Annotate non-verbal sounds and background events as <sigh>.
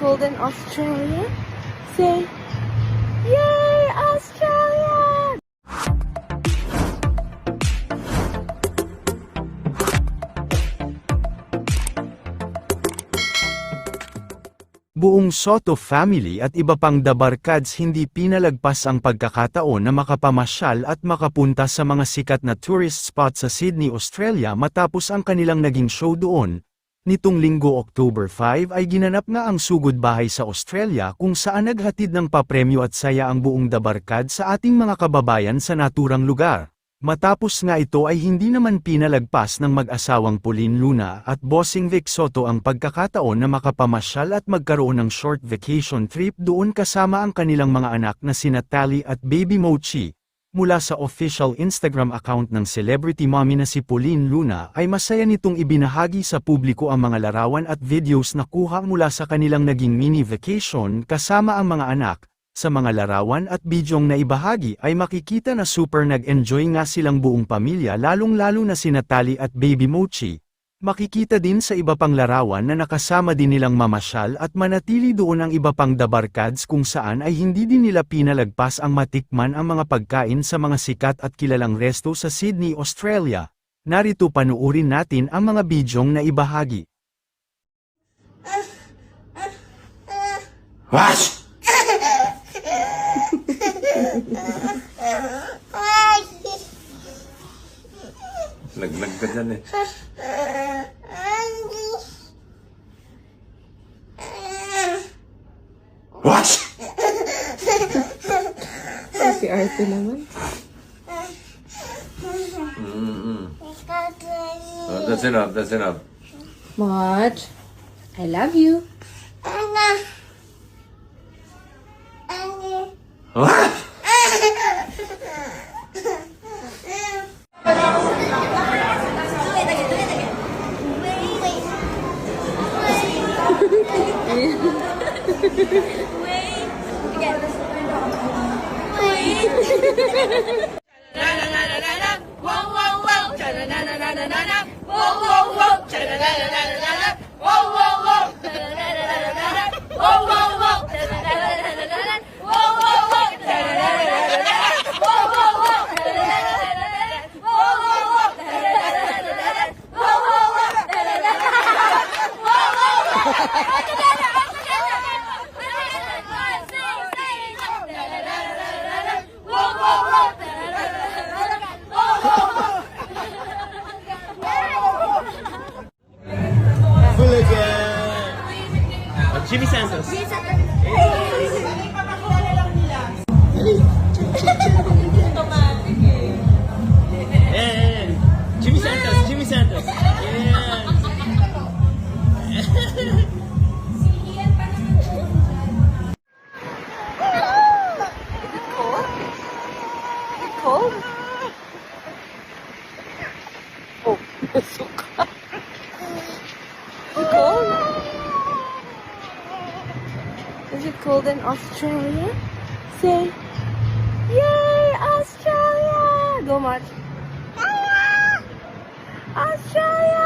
cold in Australia? Say, Yay, Australia! Buong Soto family at iba pang Dabarkads hindi pinalagpas ang pagkakataon na makapamasyal at makapunta sa mga sikat na tourist spot sa Sydney, Australia matapos ang kanilang naging show doon. Nitong linggo October 5 ay ginanap nga ang sugod bahay sa Australia kung saan naghatid ng papremyo at saya ang buong Dabarkad sa ating mga kababayan sa naturang lugar. Matapos nga ito ay hindi naman pinalagpas ng mag-asawang Pauline Luna at Bossing Vic Soto ang pagkakataon na makapamasyal at magkaroon ng short vacation trip doon kasama ang kanilang mga anak na sina Tally at Baby Mochi. Mula sa official Instagram account ng celebrity mommy na si Pauline Luna ay masaya nitong ibinahagi sa publiko ang mga larawan at videos na kuha mula sa kanilang naging mini vacation kasama ang mga anak. Sa mga larawan at bidyong na ibahagi ay makikita na super nag-enjoy nga silang buong pamilya lalong-lalo na si Natalie at Baby Mochi. Makikita din sa iba pang larawan na nakasama din nilang mamasyal at manatili doon ang iba pang dabarkads kung saan ay hindi din nila pinalagpas ang matikman ang mga pagkain sa mga sikat at kilalang resto sa Sydney, Australia. Narito panuurin natin ang mga bidyong na ibahagi. Wash! Laglag ka dyan eh. What? Arthur. Mm-hmm. Oh, that's enough, that's enough. What? I love you. Anna. Anna. What? Thank <laughs> you. Wash! Jimmy Santos. Ayan. Jimmy Santos, Jimmy Santos. Ayan. Cold? Oh, <laughs> suka. Cold? Is it cold in Australia? Say, Yay, Australia! Go much. Australia!